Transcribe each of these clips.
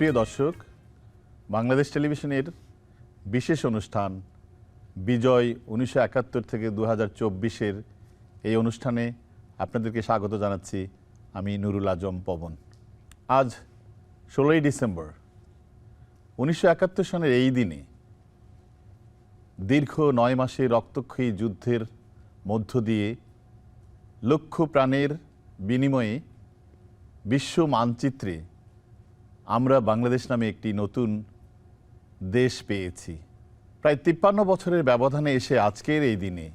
সুপ্রিয় দর্শক, বাংলাদেশ টেলিভিশনের বিশেষ অনুষ্ঠান বিজয় উনিশশো একাত্তর থেকে দু হাজার চব্বিশের এই অনুষ্ঠানে আপনাদেরকে স্বাগত জানাচ্ছি আমি নুরুল আজম পবন। আজ ষোলোই ডিসেম্বর। উনিশশো একাত্তর সনের এই দিনে দীর্ঘ নয় মাসে রক্তক্ষয়ী যুদ্ধের মধ্য দিয়ে লক্ষ প্রাণের বিনিময়ে বিশ্ব মানচিত্রে আমরা বাংলাদেশ নামে একটি নতুন দেশ পেয়েছি। প্রায় তিপ্পান্ন বছরের ব্যবধানে এসে আজকের এই দিনে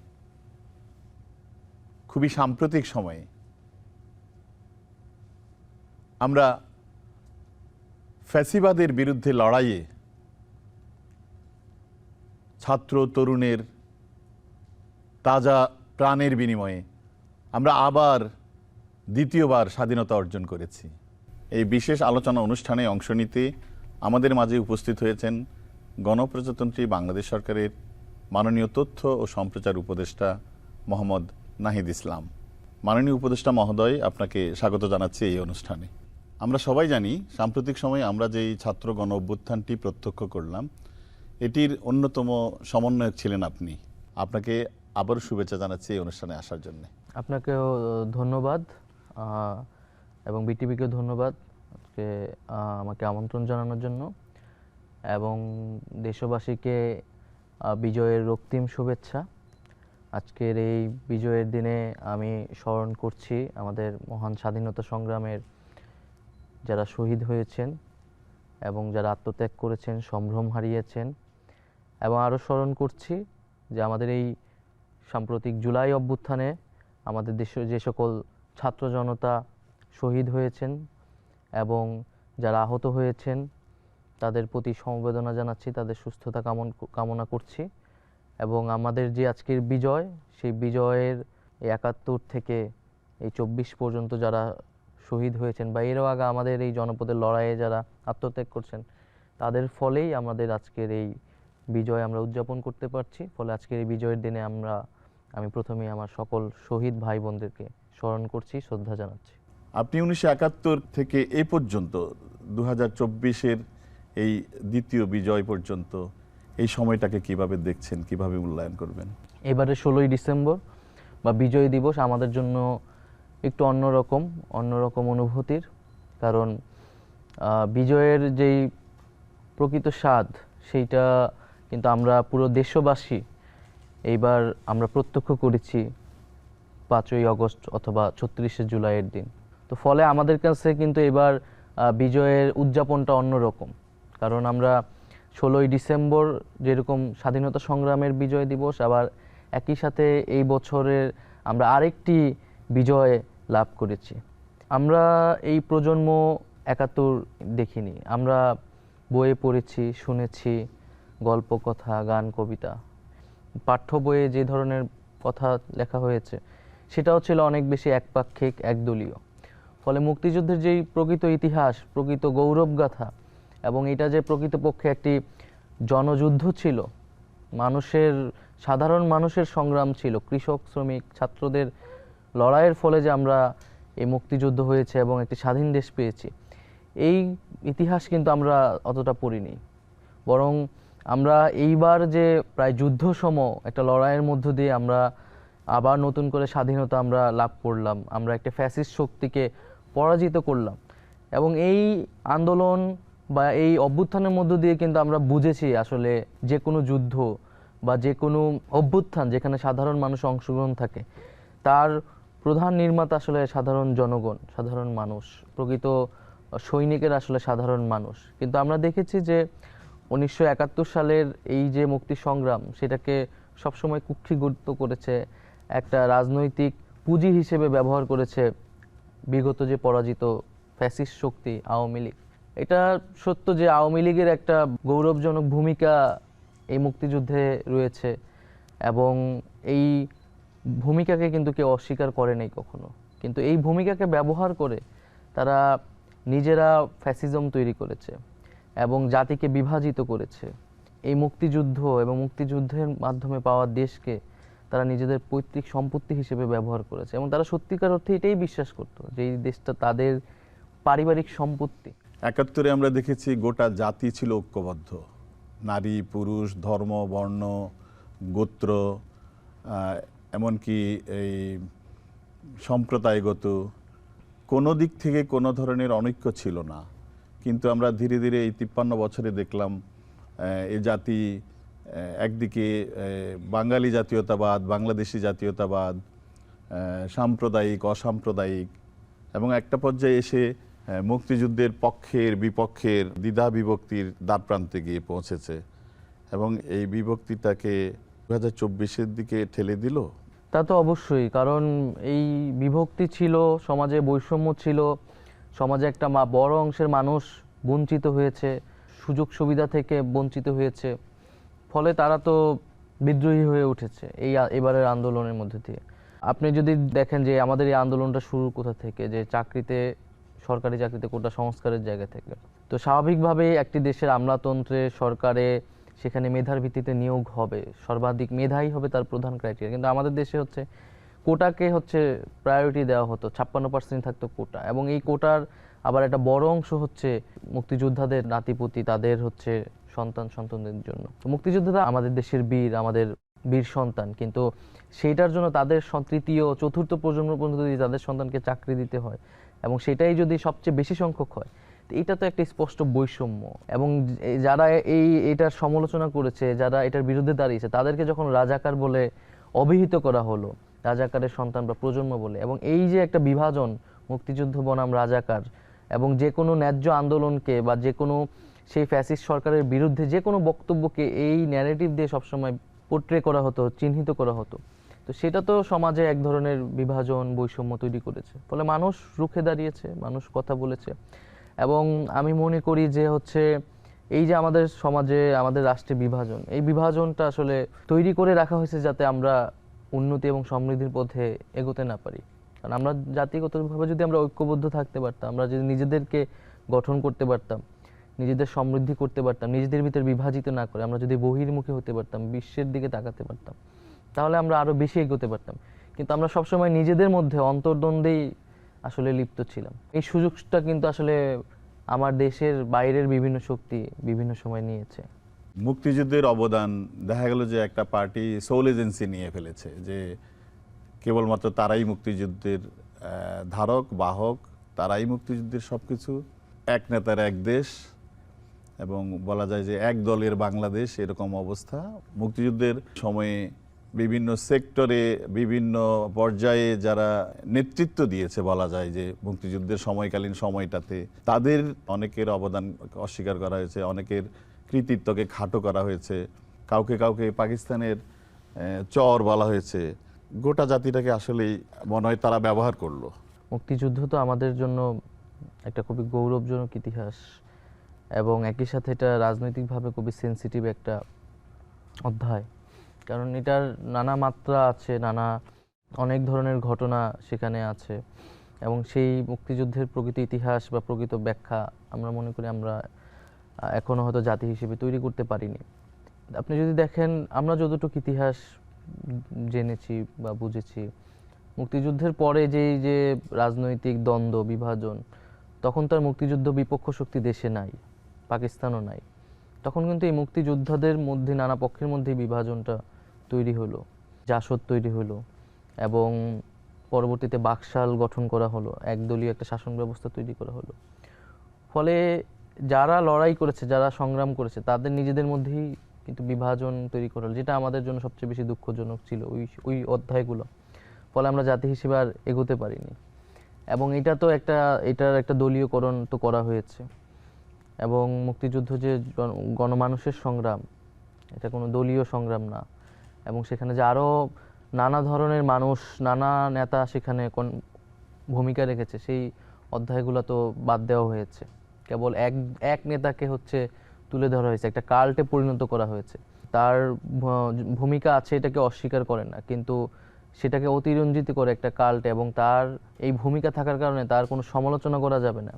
খুবই সাম্প্রতিক সময়ে আমরা ফ্যাসিবাদের বিরুদ্ধে লড়াইয়ে ছাত্র, তরুণের তাজা প্রাণের বিনিময়ে আমরা আবার দ্বিতীয়বার স্বাধীনতা অর্জন করেছি। এই বিশেষ আলোচনা অনুষ্ঠানে অংশ নিতে আমাদের মাঝে উপস্থিত হয়েছেন গণপ্রজাতন্ত্রী বাংলাদেশ সরকারের মাননীয় তথ্য ও সম্প্রচার উপদেষ্টা মোহাম্মদ নাহিদ ইসলাম। মাননীয় উপদেষ্টা মহোদয়, আপনাকে স্বাগত জানাচ্ছি এই অনুষ্ঠানে। আমরা সবাই জানি, সাম্প্রতিক সময়ে আমরা যেই ছাত্র গণ অভ্যুত্থানটি প্রত্যক্ষ করলাম, এটির অন্যতম সমন্বয়ক ছিলেন আপনি। আপনাকে আবারও শুভেচ্ছা জানাচ্ছি এই অনুষ্ঠানে আসার জন্য। আপনাকেও ধন্যবাদ। এবং বিটিভিকেও ধন্যবাদ আজকে আমাকে আমন্ত্রণ জানানোর জন্য। এবং দেশবাসীকে বিজয়ের রক্তিম শুভেচ্ছা। আজকের এই বিজয়ের দিনে আমি স্মরণ করছি আমাদের মহান স্বাধীনতা সংগ্রামের যারা শহীদ হয়েছেন এবং যারা আত্মত্যাগ করেছেন, সম্ভ্রম হারিয়েছেন। এবং আরও স্মরণ করছি যে আমাদের এই সাম্প্রতিক জুলাই অভ্যুত্থানে আমাদের দেশে, যে সকল ছাত্র জনতা শহীদ হয়েছেন এবং যারা আহত হয়েছেন, তাদের প্রতি সমবেদনা জানাচ্ছি, তাদের সুস্থতা কামন, কামনা করছি এবং আমাদের যে আজকের বিজয়, সেই বিজয়ের একাত্তর থেকে এই চব্বিশ পর্যন্ত যারা শহীদ হয়েছেন বা এরও আগে আমাদের এই জনপদের লড়াইয়ে যারা আত্মত্যাগ করছেন, তাদের ফলেই আমাদের আজকের এই বিজয় আমরা উদযাপন করতে পারছি। ফলে আজকের এই বিজয়ের দিনে আমরা, আমি প্রথমে আমার সকল শহীদ ভাই বোনদেরকে স্মরণ করছি, শ্রদ্ধা জানাচ্ছি। আপনি উনিশশো একাত্তর থেকে এ পর্যন্ত দু হাজার চব্বিশের এই দ্বিতীয় বিজয় পর্যন্ত এই সময়টাকে কীভাবে দেখছেন, কীভাবে মূল্যায়ন করবেন? এবারে ষোলোই ডিসেম্বর বা বিজয় দিবস আমাদের জন্য একটু অন্যরকম অন্যরকম অনুভূতির। কারণ বিজয়ের যেই প্রকৃত স্বাদ, সেইটা কিন্তু আমরা পুরো দেশবাসী এইবার আমরা প্রত্যক্ষ করেছি পাঁচই আগস্ট অথবা ছত্রিশে জুলাইয়ের দিন। তো ফলে আমাদের কাছে কিন্তু এবার বিজয়ের উদযাপনটা অন্যরকম। কারণ আমরা ষোলোই ডিসেম্বর যেরকম স্বাধীনতা সংগ্রামের বিজয় দিবস, আবার একই সাথে এই বছরের আমরা আরেকটি বিজয় লাভ করেছি। আমরা এই প্রজন্ম একাত্তর দেখিনি। আমরা বইয়ে পড়েছি, শুনেছি, গল্প কথা, গান, কবিতা। পাঠ্য বইয়ে যে ধরনের কথা লেখা হয়েছে, সেটাও ছিল অনেক বেশি একপাক্ষিক, একদলীয়। ফলে মুক্তিযুদ্ধের যেই প্রকৃত ইতিহাস, প্রকৃত গৌরবগাথা এবং এটা যে প্রকৃতপক্ষে একটি জনযুদ্ধ ছিল, মানুষের, সাধারণ মানুষের সংগ্রাম ছিল, কৃষক, শ্রমিক, ছাত্রদের লড়াইয়ের ফলে যে আমরা এই মুক্তিযুদ্ধ হয়েছে এবং একটি স্বাধীন দেশ পেয়েছি, এই ইতিহাস কিন্তু আমরা অতটা পড়িনি। বরং আমরা এইবার যে প্রায় যুদ্ধসম একটা লড়াইয়ের মধ্য দিয়ে আমরা আবার নতুন করে স্বাধীনতা আমরা লাভ করলাম, আমরা একটা ফ্যাসিস্ট শক্তিকে পরাজিত করলাম। এবং এই আন্দোলন বা এই অভ্যুত্থানের মধ্য দিয়ে কিন্তু আমরা বুঝেছি আসলে যে কোনো যুদ্ধ বা যে কোনো অভ্যুত্থান যেখানে সাধারণ মানুষ অংশগ্রহণ থাকে, তার প্রধান নির্মাতা আসলে সাধারণ জনগণ, সাধারণ মানুষ, প্রকৃত সৈনিকের আসলে সাধারণ মানুষ। কিন্তু আমরা দেখেছি যে উনিশশো একাত্তর সালের এই যে মুক্তি সংগ্রাম, সেটাকে সবসময় কুক্ষিগত করেছে, একটা রাজনৈতিক পুঁজি হিসেবে ব্যবহার করেছে বিগত যে পরাজিত ফ্যাসিস শক্তি আওয়ামী লীগ, এটা সত্য যে আওয়ামী লীগের একটা গৌরবজনক ভূমিকা এই মুক্তিযুদ্ধে রয়েছে এবং এই ভূমিকাকে কিন্তু কেউ অস্বীকার করে নাই কখনো। কিন্তু এই ভূমিকাকে ব্যবহার করে তারা নিজেরা ফ্যাসিজম তৈরি করেছে এবং জাতিকে বিভাজিত করেছে। এই মুক্তিযুদ্ধ এবং মুক্তিযুদ্ধের মাধ্যমে পাওয়া দেশকে তারা নিজেদের পৈতৃক সম্পত্তি হিসেবে ব্যবহার করেছে এবং তারা সত্যিকার অর্থে এটাই বিশ্বাস করতো যে এই দেশটা তাদের পারিবারিক সম্পত্তি। একাত্তরে আমরা দেখেছি গোটা জাতি ছিল ঐক্যবদ্ধ। নারী, পুরুষ, ধর্ম, বর্ণ, গোত্র এমনকি এই সম্প্রদায়গত, কোনো দিক থেকে কোনো ধরনের অনৈক্য ছিল না। কিন্তু আমরা ধীরে ধীরে এই তিপ্পান্ন বছরে দেখলাম এ জাতি একদিকে বাঙালি জাতীয়তাবাদ, বাংলাদেশি জাতীয়তাবাদ সাম্প্রদায়িক, অসাম্প্রদায়িক এবং একটা পর্যায়ে এসে মুক্তিযুদ্ধের পক্ষের বিপক্ষের দ্বিধা বিভক্তির দ্বারপ্রান্তে গিয়ে পৌঁছেছে এবং এই বিভক্তিটাকে দু হাজার চব্বিশের দিকে ঠেলে দিল? তা তো অবশ্যই, কারণ এই বিভক্তি ছিল, সমাজে বৈষম্য ছিল, সমাজে একটা বড় অংশের মানুষ বঞ্চিত হয়েছে সুযোগ সুবিধা থেকে বঞ্চিত হয়েছে। ফলে তারা তো বিদ্রোহী হয়ে উঠেছে এই এবারের আন্দোলনের মধ্যে দিয়ে। আপনি যদি দেখেন যে আমাদের এই আন্দোলনটা শুরু কোথা থেকে, যে চাকরিতে, সরকারি চাকরিতে কোটা সংস্কারের জায়গা থেকে। তো স্বাভাবিকভাবেই একটি দেশের আমলাতন্ত্রে সরকারে সেখানে মেধার ভিত্তিতে নিয়োগ হবে, সর্বাধিক মেধাই হবে তার প্রধান ক্রাইটেরিয়া কিন্তু আমাদের দেশে হচ্ছে কোটাকে হচ্ছে প্রায়োরিটি দেওয়া হতো, ছাপ্পান্ন পার্সেন্ট থাকতো কোটা। এবং এই কোটার আবার একটা বড় অংশ হচ্ছে মুক্তিযোদ্ধাদের নাতিপুতি, তাদের হচ্ছে সন্তান সন্তানদের জন্য। মুক্তিযোদ্ধারা আমাদের দেশের বীর, আমাদের বীর সন্তান, কিন্তু সেইটার জন্য তাদের তৃতীয়, চতুর্থ প্রজন্ম পর্যন্ত যদি তাদের সন্তানকে চাকরি দিতে হয় এবং সেটাই যদি সবচেয়ে বেশি সংখ্যক হয় এটা তো একটা স্পষ্ট বৈষম্য। এবং যারা এই, এটার সমালোচনা করেছে, যারা এটার বিরুদ্ধে দাঁড়িয়েছে, তাদেরকে যখন রাজাকার বলে অভিহিত করা হলো, রাজাকারের সন্তান বা প্রজন্ম বলে, এবং এই যে একটা বিভাজন মুক্তিযুদ্ধ বনাম রাজাকার এবং যে কোনো ন্যায্য আন্দোলনকে বা যে কোনো সেই ফ্যাসিস্ট সরকারের বিরুদ্ধে যে কোনো বক্তব্যকে এই ন্যারেটিভ দিয়ে সবসময় পোট্রে করা হতো, চিহ্নিত করা হতো। তো সেটা তো সমাজে এক ধরনের বিভাজন, বৈষম্য তৈরি করেছে। ফলে মানুষ রুখে দাঁড়িয়েছে, মানুষ কথা বলেছে। এবং আমি মনে করি যে হচ্ছে এই যে আমাদের সমাজে, আমাদের রাষ্ট্রে বিভাজন, এই বিভাজনটা আসলে তৈরি করে রাখা হয়েছে যাতে আমরা উন্নতি এবং সমৃদ্ধির পথে এগোতে না পারি। কারণ আমরা জাতিগতভাবে যদি আমরা ঐক্যবদ্ধ থাকতে পারতাম, আমরা যদি নিজেদেরকে গঠন করতে পারতাম নিজেদের সমৃদ্ধি করতে পারতাম, নিজেদের ভিতর বিভাজিত না করে আমরা যদি বহির্মুখী হতে পারতাম, বিশ্বের দিকে তাকাতে পারতাম, তাহলে আমরা আরও বেশি এগোতে পারতাম। কিন্তু আমরা সবসময় নিজেদের মধ্যে অন্তর্দ্বন্দ্বেই আসলে লিপ্ত ছিলাম। এই সুযোগটা কিন্তু আসলে আমার দেশের বাইরের বিভিন্ন শক্তি বিভিন্ন সময় নিয়েছে। মুক্তিযুদ্ধের অবদান, দেখা গেল যে একটা পার্টি সোল এজেন্সি নিয়ে ফেলেছে যে কেবলমাত্র তারাই মুক্তিযুদ্ধের ধারক, বাহক, তারাই মুক্তিযুদ্ধের সবকিছু। এক নেতার এক দেশ এবং বলা যায় যে এক দলের বাংলাদেশ এরকম অবস্থা। মুক্তিযুদ্ধের সময়ে বিভিন্ন সেক্টরে, বিভিন্ন পর্যায়ে যারা নেতৃত্ব দিয়েছে বলা যায় যে মুক্তিযুদ্ধের সময়কালীন সময়টাতে, তাদের অনেকের অবদান অস্বীকার করা হয়েছে, অনেকের কৃতিত্বকে খাটো করা হয়েছে। কাউকে কাউকে পাকিস্তানের চর বলা হয়েছে। গোটা জাতিটাকে আসলেই মনে হয় তারা ব্যবহার করল। মুক্তিযুদ্ধ তো আমাদের জন্য একটা খুবই গৌরবজনক ইতিহাস। এবং একই সাথে এটা রাজনৈতিকভাবে খুবই সেন্সিটিভ একটা অধ্যায়। কারণ এটার নানা মাত্রা আছে, নানা অনেক ধরনের ঘটনা সেখানে আছে এবং সেই মুক্তিযুদ্ধের প্রকৃত ইতিহাস বা প্রকৃত ব্যাখ্যা আমরা মনে করি আমরা এখনও হয়তো জাতি হিসেবে তৈরি করতে পারিনি। আপনি যদি দেখেন, আমরা যতটুকু ইতিহাস জেনেছি বা বুঝেছি, মুক্তিযুদ্ধের পরে যেই যে রাজনৈতিক দ্বন্দ্ব, বিভাজন, তখন তার মুক্তিযুদ্ধ বিপক্ষ শক্তি দেশে নাই। পাকিস্তানও নাই। তখন কিন্তু এই মুক্তিযোদ্ধাদের মধ্যে, নানা পক্ষের মধ্যে বিভাজনটা তৈরি হলো, জাসদ তৈরি হলো এবং পরবর্তীতে বাকশাল গঠন করা হলো, একদলীয় একটা শাসন ব্যবস্থা তৈরি করা হলো। ফলে যারা লড়াই করেছে, যারা সংগ্রাম করেছে, তাদের নিজেদের মধ্যেই কিন্তু বিভাজন তৈরি করা হলো, যেটা আমাদের জন্য সবচেয়ে বেশি দুঃখজনক ছিল ওই ওই অধ্যায়গুলো। ফলে আমরা জাতি হিসেবে আর এগোতে পারিনি। এবং এটা তো একটা, এটার একটা দলীয়করণ তো করা হয়েছে। এবং মুক্তিযুদ্ধ যে গণমানুষের সংগ্রাম, এটা কোনো দলীয় সংগ্রাম না। এবং সেখানে যে আরও নানা ধরনের মানুষ, নানা নেতা সেখানে কোন ভূমিকা রেখেছে, সেই অধ্যায়গুলো তো বাদ দেওয়া হয়েছে। কেবল এক এক নেতাকে হচ্ছে তুলে ধরা হয়েছে, একটা কাল্টে পরিণত করা হয়েছে। তার ভূমিকা আছে এটাকে অস্বীকার করে না, কিন্তু সেটাকে অতিরঞ্জিত করে একটা কাল্টে এবং তার এই ভূমিকা থাকার কারণে তার কোনো সমালোচনা করা যাবে না।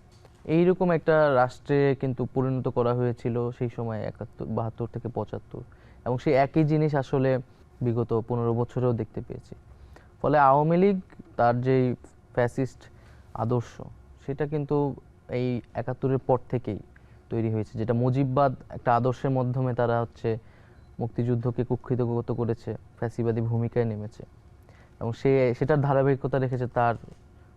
এইরকম একটা রাষ্ট্রে কিন্তু পরিণত করা হয়েছিল সেই সময় একাত্তর, বাহাত্তর থেকে পঁচাত্তর। এবং সেই একই জিনিস আসলে বিগত পনেরো বছরেও দেখতে পেয়েছি। ফলে আওয়ামী লীগ তার যেই ফ্যাসিস্ট আদর্শ, সেটা কিন্তু এই একাত্তরের পর থেকেই তৈরি হয়েছে। যেটা মুজিববাদ একটা আদর্শের মাধ্যমে তারা হচ্ছে মুক্তিযুদ্ধকে কুক্ষিতগত করেছে, ফ্যাসিবাদী ভূমিকায় নেমেছে। এবং সে, সেটার ধারাবাহিকতা রেখেছে তার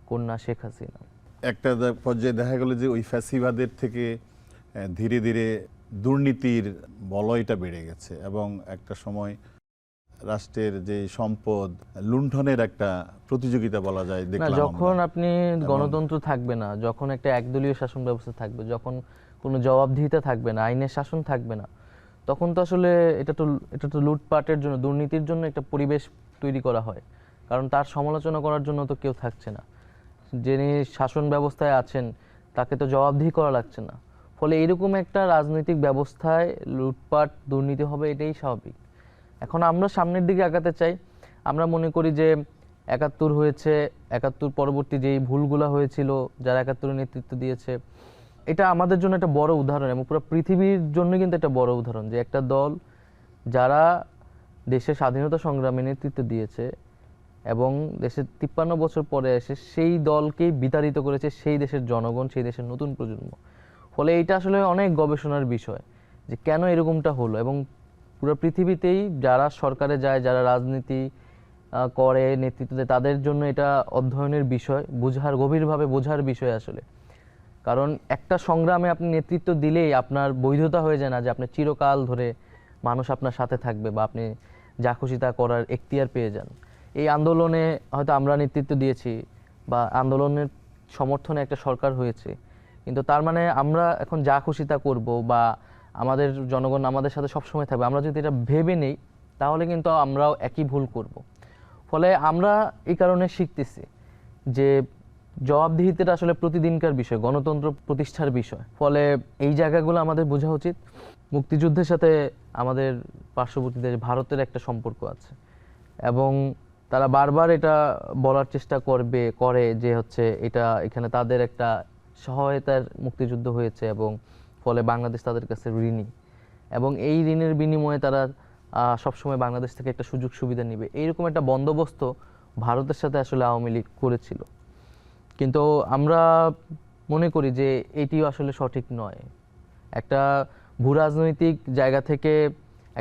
কন্যা শেখ হাসিনা। একটা পর্যায়ে দেখা গেল যে ওই ফ্যাসিবাদের থেকে ধীরে ধীরে দুর্নীতির বলয়টা বেড়ে গেছে এবং একটা সময় রাষ্ট্রের যে সম্পদ লুণ্ঠনের একটা প্রতিযোগিতা বলা যায় দেখলাম যখন আপনি গণতন্ত্র থাকবে না যখন একটা একদলীয় শাসন ব্যবস্থা থাকবে যখন কোনো জবাবদিহিতা থাকবে না আইনের শাসন থাকবে না তখন তো আসলে এটা তো এটা তো লুটপাটের জন্য দুর্নীতির জন্য একটা পরিবেশ তৈরি করা হয়। কারণ তার সমালোচনা করার জন্য তো কেউ থাকছে না। যিনি শাসন ব্যবস্থায় আছেন, তাকে তো জবাবদিহি করা লাগছে না। ফলে এরকম একটা রাজনৈতিক ব্যবস্থায় লুটপাট, দুর্নীতি হবে এটাই স্বাভাবিক। এখন আমরা সামনের দিকে আগাতে চাই। আমরা মনে করি যে একাত্তর হয়েছে, একাত্তর পরবর্তী যেই ভুলগুলো হয়েছিল, যারা একাত্তরের নেতৃত্ব দিয়েছে, এটা আমাদের জন্য একটা বড় উদাহরণ এবং পুরো পৃথিবীর জন্য কিন্তু একটা বড় উদাহরণ যে একটা দল যারা দেশের স্বাধীনতা সংগ্রামে নেতৃত্ব দিয়েছে এবং দেশের তিপ্পান্ন বছর পরে এসে সেই দলকেই বিতাড়িত করেছে সেই দেশের জনগণ, সেই দেশের নতুন প্রজন্ম। ফলে এইটা আসলে অনেক গবেষণার বিষয় যে কেন এরকমটা হলো এবং পুরো পৃথিবীতেই যারা সরকারে যায়, যারা রাজনীতি করে নেতৃত্ব দেয়, তাদের জন্য এটা অধ্যয়নের বিষয়, বোঝার, গভীরভাবে বোঝার বিষয় আসলে। কারণ একটা সংগ্রামে আপনি নেতৃত্ব দিলেই আপনার বৈধতা হয়ে যায় না যে আপনি চিরকাল ধরে মানুষ আপনার সাথে থাকবে বা আপনি যা খুশি তা করার এখতিয়ার পেয়ে যান। এই আন্দোলনে হয়তো আমরা নেতৃত্ব দিয়েছি বা আন্দোলনের সমর্থনে একটা সরকার হয়েছে। কিন্তু তার মানে আমরা এখন যা খুশি তা করব বা আমাদের জনগণ আমাদের সাথে সবসময় থাকবে। আমরা যদি এটা ভেবে নেই, তাহলে কিন্তু আমরাও একই ভুল করব। ফলে আমরা এই কারণে শিখতেছি যে জবাবদিহিতাটা আসলে প্রতিদিনকার বিষয়, গণতন্ত্র প্রতিষ্ঠার বিষয়। ফলে এই জায়গাগুলো আমাদের বোঝা উচিত। মুক্তিযুদ্ধের সাথে আমাদের পার্শ্ববর্তী দেশ ভারতের একটা সম্পর্ক আছে। এবং তারা বারবার এটা বলার চেষ্টা করবে, করে যে হচ্ছে এটা এখানে তাদের একটা সহায়তার মুক্তিযুদ্ধ হয়েছে এবং ফলে বাংলাদেশ তাদের কাছে ঋণী। এবং এই ঋণের বিনিময়ে তারা সবসময় বাংলাদেশ থেকে একটা সুযোগ সুবিধা নেবে। এইরকম একটা বন্দোবস্ত ভারতের সাথে আসলে আওয়ামী লীগ করেছিল। কিন্তু আমরা মনে করি যে এটিও আসলে সঠিক নয়। একটা ভূরাজনৈতিক জায়গা থেকে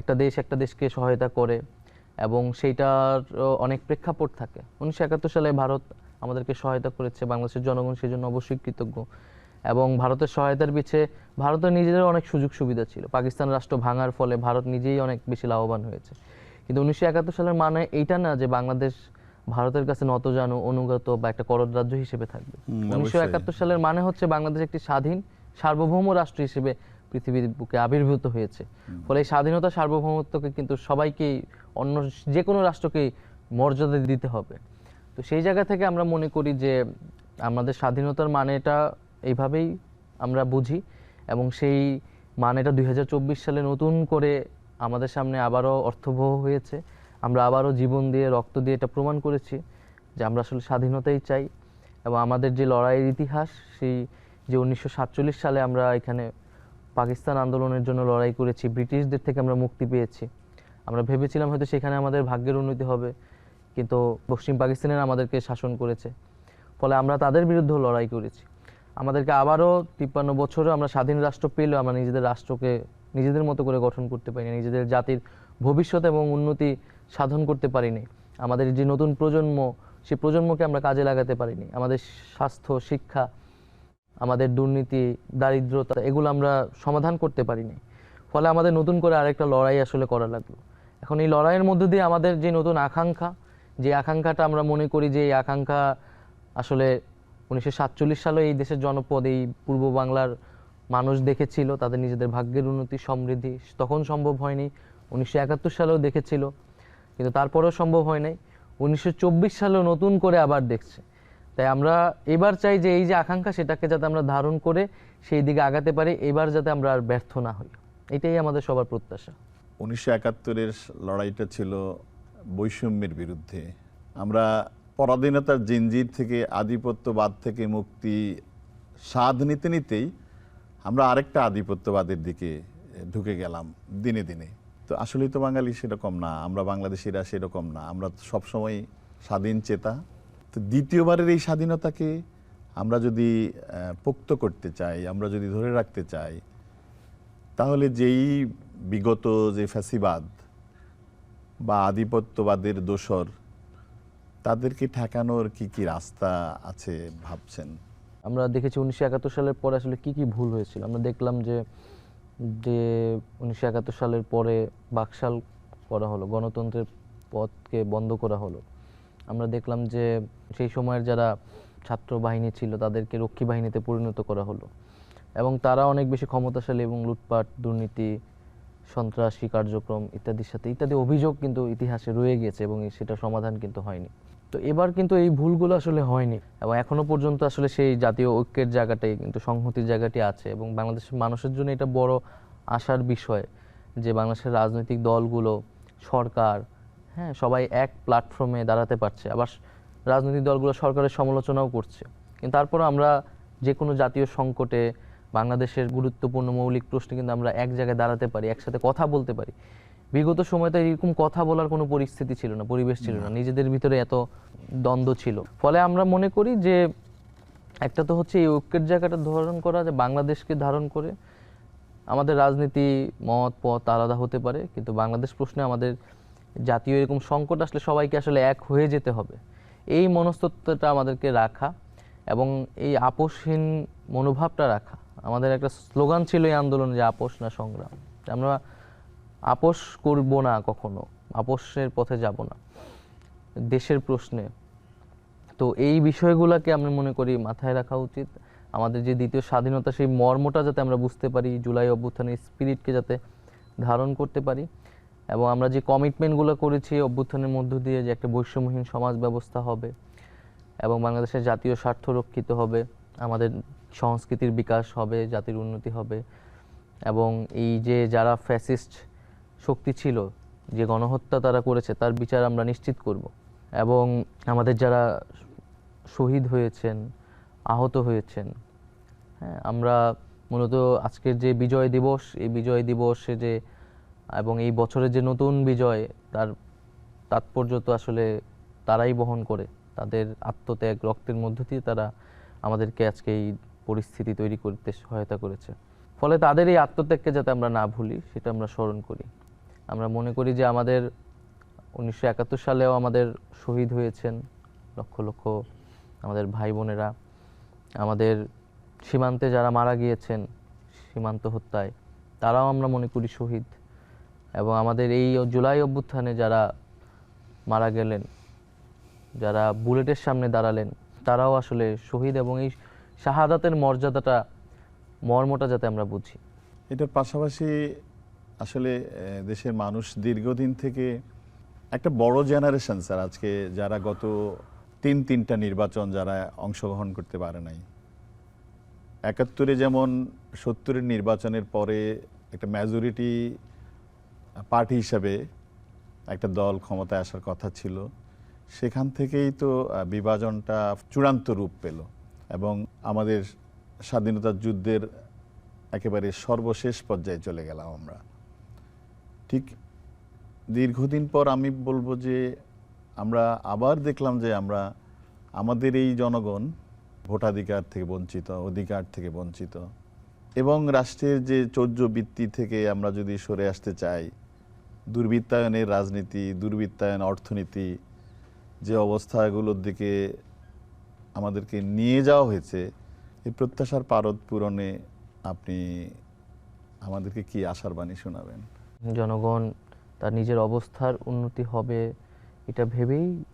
একটা দেশ একটা দেশকে সহায়তা করে। এবং সেইটার অনেক প্রেক্ষাপট থাকে। উনিশশো একাত্তর সালে ভারত আমাদেরকে সহায়তা করেছে বাংলাদেশের জনগণ সেই জন্য অবশ্যই কৃতজ্ঞ। এবং ভারতের সহায়তার পিছে ভারতের নিজেদের অনেক সুযোগ সুবিধা ছিল। পাকিস্তান রাষ্ট্র ভাঙার ফলে ভারত নিজেই অনেক বেশি লাভবান হয়েছে। কিন্তু উনিশশো একাত্তর সালের মানে এইটা না যে বাংলাদেশ ভারতের কাছে নত নতজানু অনুগত বা একটা করদ রাজ্য হিসেবে থাকবে। উনিশশো একাত্তর সালের মানে হচ্ছে বাংলাদেশ একটি স্বাধীন সার্বভৌম রাষ্ট্র হিসেবে পৃথিবীর বুকে আবির্ভূত হয়েছে। ফলে এই স্বাধীনতা সার্বভৌমত্বকে কিন্তু সবাইকেই অন্য যে কোনো রাষ্ট্রকেই মর্যাদা দিতে হবে। তো সেই জায়গা থেকে আমরা মনে করি যে আমাদের স্বাধীনতার মানেটা এইভাবেই আমরা বুঝি এবং সেই মানেটা দু হাজার চব্বিশ সালে নতুন করে আমাদের সামনে আবারও অর্থবহ হয়েছে। আমরা আবারও জীবন দিয়ে, রক্ত দিয়ে এটা প্রমাণ করেছি যে আমরা আসলে স্বাধীনতাই চাই এবং আমাদের যে লড়াইয়ের ইতিহাস, সেই যে উনিশশো সাতচল্লিশ সালে আমরা এখানে পাকিস্তান আন্দোলনের জন্য লড়াই করেছি, ব্রিটিশদের থেকে আমরা মুক্তি পেয়েছি। আমরা ভেবেছিলাম হয়তো সেখানে আমাদের ভাগ্যের উন্নতি হবে, কিন্তু পশ্চিম পাকিস্তানের আমাদেরকে শাসন করেছে। ফলে আমরা তাদের বিরুদ্ধেও লড়াই করেছি। আমাদেরকে আবারও তিপ্পান্ন বছরও আমরা স্বাধীন রাষ্ট্র পেলেও আমরা নিজেদের রাষ্ট্রকে নিজেদের মতো করে গঠন করতে পারিনি, নিজেদের জাতির ভবিষ্যৎ এবং উন্নতি সাধন করতে পারিনি। আমাদের যে নতুন প্রজন্ম সেই প্রজন্মকে আমরা কাজে লাগাতে পারিনি। আমাদের স্বাস্থ্য, শিক্ষা, আমাদের দুর্নীতি, দারিদ্রতা, এগুলো আমরা সমাধান করতে পারিনি। ফলে আমাদের নতুন করে আরেকটা লড়াই আসলে করা লাগল। এখন এই লড়াইয়ের মধ্যে দিয়ে আমাদের যে নতুন আকাঙ্ক্ষা, যে আকাঙ্ক্ষাটা আমরা মনে করি যে এই আকাঙ্ক্ষা আসলে উনিশশো সাতচল্লিশ সালে এই দেশের জনপদ, এই পূর্ব বাংলার মানুষ দেখেছিল, তাদের নিজেদের ভাগ্যের উন্নতি, সমৃদ্ধি, তখন সম্ভব হয়নি। উনিশশো একাত্তর সালেও দেখেছিল, কিন্তু তারপরেও সম্ভব হয় নাই। উনিশশো চব্বিশ সালেও নতুন করে আবার দেখছে। তাই আমরা এবার চাই যে এই যে আকাঙ্ক্ষা, সেটাকে যাতে আমরা ধারণ করে সেই দিকে আগাতে পারি, এবার যাতে আমরা আর ব্যর্থ না হই। এটাই আমাদের সবার প্রত্যাশা। উনিশশো একাত্তরের লড়াইটা ছিল বৈষম্যের বিরুদ্ধে। আমরা পরাধীনতার জিনজির থেকে, আধিপত্যবাদ থেকে মুক্তি স্বাদ নিতে নিতেই আমরা আরেকটা আধিপত্যবাদের দিকে ঢুকে গেলাম দিনে দিনে। তো আসলেই তো বাঙালি সেরকম না, আমরা বাংলাদেশিরা সেরকম না, আমরা তো সবসময় স্বাধীন চেতা। তো দ্বিতীয়বারের এই স্বাধীনতাকে আমরা যদি পোক্ত করতে চাই, আমরা যদি ধরে রাখতে চাই, তাহলে যেই বিগত যে ফ্যাসিবাদ বা আধিপত্যবাদের দোসর, তাদেরকে ঠেকানোর কি কি রাস্তা আছে ভাবছেন? আমরা দেখেছি উনিশশো একাত্তর সালের পরে আসলে কি কি ভুল হয়েছিল। আমরা দেখলাম যে যে উনিশশো একাত্তর সালের পরে বাকশাল করা হলো, গণতন্ত্রের পথকে বন্ধ করা হলো। আমরা দেখলাম যে, সেই সময়ের যারা ছাত্র বাহিনী ছিল, তাদেরকে রক্ষী বাহিনীতে পরিণত করা হলো। এবং তারা অনেক বেশি ক্ষমতাশালী এবং লুটপাট, দুর্নীতি সন্ত্রাসী কার্যক্রম ইত্যাদির সাথে, ইত্যাদি অভিযোগ কিন্তু ইতিহাসে রয়ে গিয়েছে এবং সেটা সমাধান কিন্তু হয়নি। তো এবার কিন্তু এই ভুলগুলো আসলে হয়নি এবং এখনও পর্যন্ত আসলে সেই জাতীয় ঐক্যের জায়গাটাই কিন্তু সংহতির জায়গাটি আছে এবং বাংলাদেশের মানুষের জন্য এটা বড় আশার বিষয় যে বাংলাদেশের রাজনৈতিক দলগুলো, সরকার হ্যাঁ সবাই এক প্ল্যাটফর্মে দাঁড়াতে পারছে। আবার রাজনৈতিক দলগুলো সরকারের সমালোচনাও করছে। কিন্তু তারপর আমরা যে কোনো জাতীয় সংকটে বাংলাদেশের গুরুত্বপূর্ণ মৌলিক প্রশ্নে কিন্তু আমরা এক জায়গায় দাঁড়াতে পারি একসাথে কথা বলতে পারি। বিগত সময়তে এরকম কথা বলার কোনো পরিস্থিতি ছিল না পরিবেশ ছিল না নিজেদের ভিতরে এত দ্বন্দ্ব ছিল। ফলে আমরা মনে করি যে একটা তো হচ্ছে এই ঐক্যের জায়গাটা ধারণ করা যে বাংলাদেশকে ধারণ করে আমাদের রাজনীতি মত পথ আলাদা হতে পারে কিন্তু বাংলাদেশ প্রশ্নে আমাদের জাতীয় এরকম সংকট আসলে সবাইকে আসলে এক হয়ে যেতে হবে। এই মনস্তত্ত্বটা আমাদেরকে রাখা এবং এই আপোষহীন মনোভাবটা রাখা। আমাদের একটা স্লোগান ছিল এই আন্দোলন যে আপোষ না সংগ্রাম। আমরা আপোষ করব না কখনো, আপোষের পথে যাব না, দেশের প্রশ্নে। তো এই বিষয়গুলোকে আমি মনে করি মাথায় রাখা উচিত। আমাদের যে দ্বিতীয় স্বাধীনতা, সেই মর্মটা যাতে আমরা বুঝতে পারি, জুলাই অভ্যুত্থানের স্পিরিটকে যাতে ধারণ করতে পারি। এবং আমরা যে কমিটমেন্টগুলো করেছি অভ্যুত্থানের মধ্য দিয়ে যে একটা বৈষম্যহীন সমাজ ব্যবস্থা হবে এবং বাংলাদেশের জাতীয় স্বার্থ রক্ষিত হবে। আমাদের সংস্কৃতির বিকাশ হবে, জাতির উন্নতি হবে। এবং এই যে যারা ফ্যাসিস্ট শক্তি ছিল, যে গণহত্যা তারা করেছে, তার বিচার আমরা নিশ্চিত করব। এবং আমাদের যারা শহীদ হয়েছেন, আহত হয়েছেন হ্যাঁ আমরা মূলত আজকের যে বিজয় দিবস, এই বিজয় দিবসে যে, এবং এই বছরের যে নতুন বিজয়, তার তাৎপর্য তো আসলে তারাই বহন করে। তাদের আত্মত্যাগ, রক্তের মধ্য দিয়ে তারা আমাদেরকে আজকে এই পরিস্থিতি তৈরি করতে সহায়তা করেছে। ফলে তাদের এই আত্মত্যাগকে যাতে আমরা না ভুলি, সেটা আমরা স্মরণ করি। আমরা মনে করি যে আমাদের উনিশশো একাত্তর সালেও আমাদের শহীদ হয়েছেন লক্ষ লক্ষ আমাদের ভাই বোনেরা। আমাদের সীমান্তে যারা মারা গিয়েছেন সীমান্ত হত্যায়, তারাও আমরা মনে করি শহীদ। এবং আমাদের এই জুলাই অভ্যুত্থানে যারা মারা গেলেন, যারা বুলেটের সামনে দাঁড়ালেন তারাও আসলে শহীদ এবং এই শাহাদাতের মর্যাদাটা, মর্মটা যাতে আমরা বুঝি। এটার পাশাপাশি আসলে দেশের মানুষ দীর্ঘদিন থেকে একটা বড় জেনারেশন স্যার আজকে যারা গত তিন তিনটা নির্বাচন যারা অংশগ্রহণ করতে পারে নাই। একাত্তরে যেমন সত্তরের নির্বাচনের পরে একটা মেজরিটি পার্টি হিসাবে একটা দল ক্ষমতায় আসার কথা ছিল। সেখান থেকেই তো বিভাজনটা চূড়ান্ত রূপ পেল এবং আমাদের স্বাধীনতা যুদ্ধের একেবারে সর্বশেষ পর্যায়ে চলে গেলাম আমরা। ঠিক দীর্ঘদিন পর আমি বলব যে, আমরা আবার দেখলাম যে আমরা আমাদের এই জনগণ ভোটাধিকার থেকে বঞ্চিত, অধিকার থেকে বঞ্চিত এবং রাষ্ট্রের যে চৌর্য বৃত্তি থেকে আমরা যদি সরে আসতে চাই, দুর্বৃত্তায়নের রাজনীতি, দুর্বৃত্তায়ন অর্থনীতি যে অবস্থাগুলোর দিকে আমাদেরকে নিয়ে যাওয়া হয়েছে, এই প্রত্যাশার পারদ পূরণে আপনি আমাদেরকে কি আশার বাণী শোনাবেন? জনগণ তার নিজের অবস্থার উন্নতি হবে এটা ভেবেই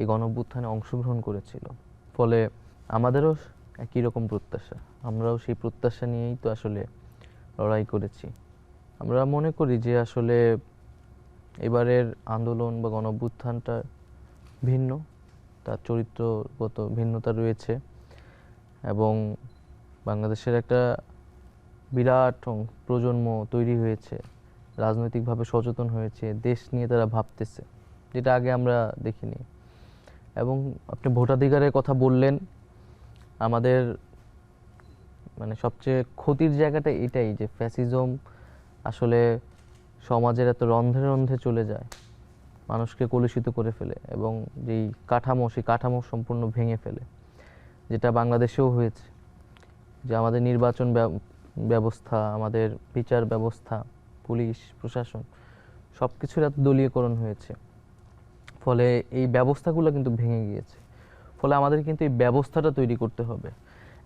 এই গণঅভ্যুত্থানে অংশগ্রহণ করেছিল। ফলে আমাদেরও একই রকম প্রত্যাশা। আমরাও সেই প্রত্যাশা নিয়েই তো আসলে লড়াই করেছি। আমরা মনে করি যে আসলে এবারের আন্দোলন বা গণঅভ্যুত্থানটা ভিন্ন, তার চরিত্রগত ভিন্নতা রয়েছে এবং বাংলাদেশের একটা বিরাট প্রজন্ম তৈরি হয়েছে, রাজনৈতিকভাবে সচেতন হয়েছে, দেশ নিয়ে তারা ভাবতেছে, যেটা আগে আমরা দেখিনি। এবং আপনি ভোটাধিকারের কথা বললেন, আমাদের মানে সবচেয়ে ক্ষতির জায়গাটা এটাই যে ফ্যাসিজম আসলে সমাজের এত রন্ধ্রে রন্ধ্রে চলে যায়। মানুষকে কলুষিত করে ফেলে এবং যেই কাঠামো, সেই কাঠামো সম্পূর্ণ ভেঙে ফেলে, যেটা বাংলাদেশেও হয়েছে। যে আমাদের নির্বাচন ব্যব- ব্যবস্থা, আমাদের বিচার ব্যবস্থা, পুলিশ, প্রশাসন সব কিছুর এত দলীয়করণ হয়েছে। ফলে এই ব্যবস্থাগুলো কিন্তু ভেঙে গিয়েছে। ফলে আমাদের কিন্তু এই ব্যবস্থাটা তৈরি করতে হবে।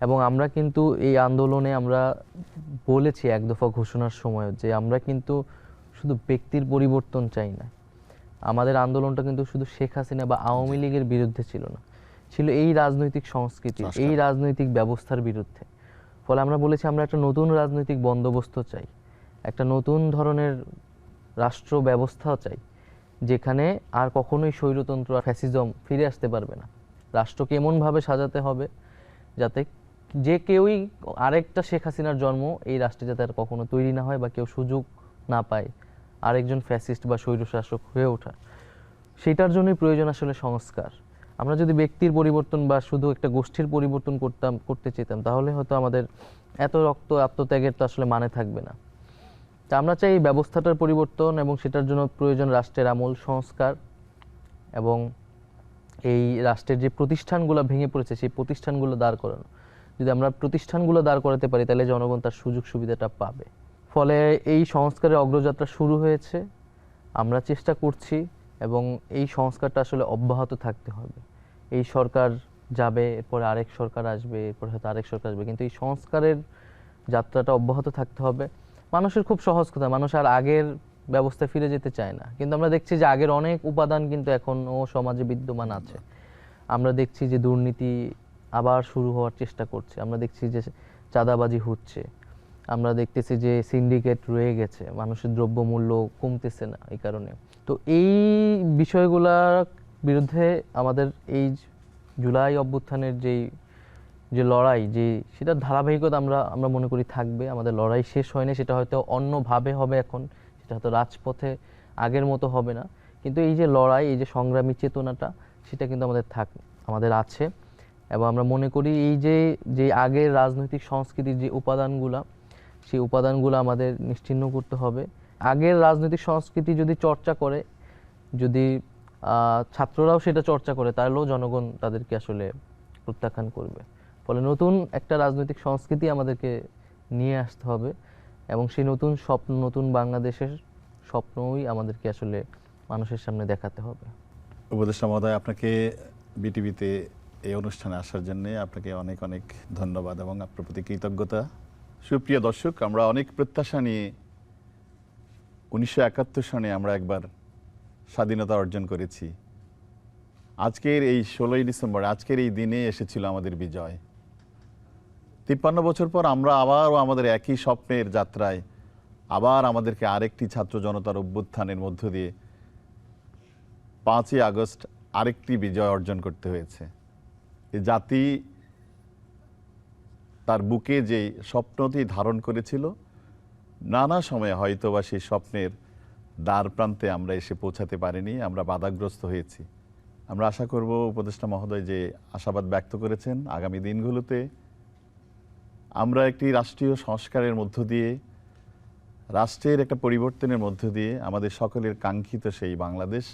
এবং আমরা কিন্তু এই আন্দোলনে আমরা বলেছি এক দফা ঘোষণার সময় যে আমরা কিন্তু শুধু ব্যক্তির পরিবর্তন চাই না। আমাদের আন্দোলনটা কিন্তু শুধু শেখ হাসিনা বা আওয়ামী লীগের বিরুদ্ধে ছিল না। ছিল এই রাজনৈতিক সংস্কৃতি এই রাজনৈতিক ব্যবস্থার বিরুদ্ধে। ফলে আমরা বলেছি আমরা একটা নতুন রাজনৈতিক বন্দোবস্ত চাই। একটা নতুন ধরনের রাষ্ট্র ব্যবস্থাও চাই যেখানে আর কখনোই স্বৈরতন্ত্র আর ফ্যাসিজম ফিরে আসতে পারবে না। রাষ্ট্রকে এমনভাবে সাজাতে হবে যাতে যে কেউই আরেকটা শেখ হাসিনার জন্ম এই রাষ্ট্রে যাতে আর কখনো তৈরি না হয় বা কেউ সুযোগ না পায়। আরেকজন ফ্যাসিস্ট বা স্বৈরশাসক হয়ে ওঠা। সেটার জন্যই প্রয়োজন আসলে সংস্কার। আমরা যদি ব্যক্তির পরিবর্তন বা শুধু একটা গোষ্ঠীর পরিবর্তন করতাম, করতে চেতাম, তাহলে হয়তো আমাদের এত রক্ত আত্মত্যাগের তো আসলে মানে থাকবে না। তা আমরা চাই এই ব্যবস্থাটার পরিবর্তন এবং সেটার জন্য প্রয়োজন রাষ্ট্রের আমূল, সংস্কার এবং এই রাষ্ট্রের যে প্রতিষ্ঠানগুলো ভেঙে পড়েছে, সেই প্রতিষ্ঠানগুলো দাঁড় করানো। যদি আমরা প্রতিষ্ঠানগুলো দাঁড় করাতে পারি, তাহলে জনগণ তার সুযোগ সুবিধাটা পাবে। ফলে এই সংস্কারের অগ্রযাত্রা শুরু হয়েছে। আমরা চেষ্টা করছি এবং এই সংস্কারটা আসলে অব্যাহত থাকতে হবে। এই সরকার যাবে, এরপরে আরেক সরকার আসবে, এরপরে হয়তো আরেক সরকার আসবে। কিন্তু এই সংস্কারের যাত্রাটা অব্যাহত থাকতে হবে। মানুষের খুব সহজ কথা, মানুষ আর আগের ব্যবস্থা ফিরে যেতে চায় না। কিন্তু আমরা দেখছি যে আগের অনেক উপাদান কিন্তু এখনও সমাজে বিদ্যমান আছে। আমরা দেখছি যে দুর্নীতি আবার শুরু হওয়ার চেষ্টা করছে। আমরা দেখছি যে চাঁদাবাজি হচ্ছে। আমরা দেখতেছি যে সিন্ডিকেট রয়ে গেছে, মানুষের দ্রব্যমূল্য কমতেছে না এই কারণে। তো এই বিষয়গুলোর বিরুদ্ধে আমাদের এই জুলাই অভ্যুত্থানের যেই, যে লড়াই, যে সেটার ধারাবাহিকতা আমরা আমরা মনে করি থাকবে, আমাদের লড়াই শেষ হয়নি, সেটা হয়তো অন্যভাবে হবে এখন, সেটা হয়তো রাজপথে আগের মতো হবে না। কিন্তু এই যে লড়াই, এই যে সংগ্রামী চেতনাটা, সেটা কিন্তু আমাদের থাক, আমাদের আছে। এবং আমরা মনে করি এই যে যে আগের রাজনৈতিক সংস্কৃতির যে উপাদানগুলা সেই উপাদানগুলো আমাদের নিশ্চিহ্ন করতে হবে। আগের রাজনৈতিক সংস্কৃতি যদি চর্চা করে, যদি ছাত্ররাও সেটা চর্চা করে, তাহলেও জনগণ তাদেরকে আসলে প্রত্যাখ্যান করবে। ফলে নতুন একটা রাজনৈতিক সংস্কৃতি আমাদেরকে নিয়ে আসতে হবে এবং সেই নতুন স্বপ্ন, নতুন বাংলাদেশের স্বপ্নই আমাদেরকে আসলে মানুষের সামনে দেখাতে হবে। উপদেষ্টা মহোদয়, আপনাকে বিটিভিতে এই অনুষ্ঠানে আসার জন্য আপনাকে অনেক অনেক ধন্যবাদ এবং আপনার প্রতি কৃতজ্ঞতা। সুপ্রিয় দর্শক, আমরা অনেক প্রত্যাশা নিয়ে উনিশশো একাত্তর সনে আমরা একবার স্বাধীনতা অর্জন করেছি। আজকের এই ষোলোই ডিসেম্বর, আজকের এই দিনে এসেছিল আমাদের বিজয়। তিপ্পান্ন বছর পর আমরা আবারও আমাদের একই স্বপ্নের যাত্রায় আবার আমাদেরকে আরেকটি ছাত্র জনতার অভ্যুত্থানের মধ্য দিয়ে পাঁচই আগস্ট আরেকটি বিজয় অর্জন করতে হয়েছে। জাতি তার বুকে যে স্বপ্নটি ধারণ করেছিল, নানা সময়ে হয়তো বা সেই স্বপ্নের দ্বার প্রান্তে আমরা এসে পৌঁছাতে পারিনি, আমরা বাধাগ্রস্ত হয়েছি। আমরা আশা করব উপদেষ্টা মহোদয় যে আশাবাদ ব্যক্ত করেছেন, আগামী দিনগুলোতে আমরা একটি রাষ্ট্রীয় সংস্কারের মধ্য দিয়ে, রাষ্ট্রের একটা পরিবর্তনের মধ্য দিয়ে আমাদের সকলের কাঙ্ক্ষিত সেই বাংলাদেশ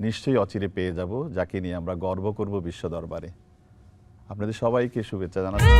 নিশ্চয়ই অচিরে পেয়ে যাব, যাকে নিয়ে আমরা গর্ব করব বিশ্ব দরবারে। আপনাদের সবাইকে শুভেচ্ছা জানাচ্ছি।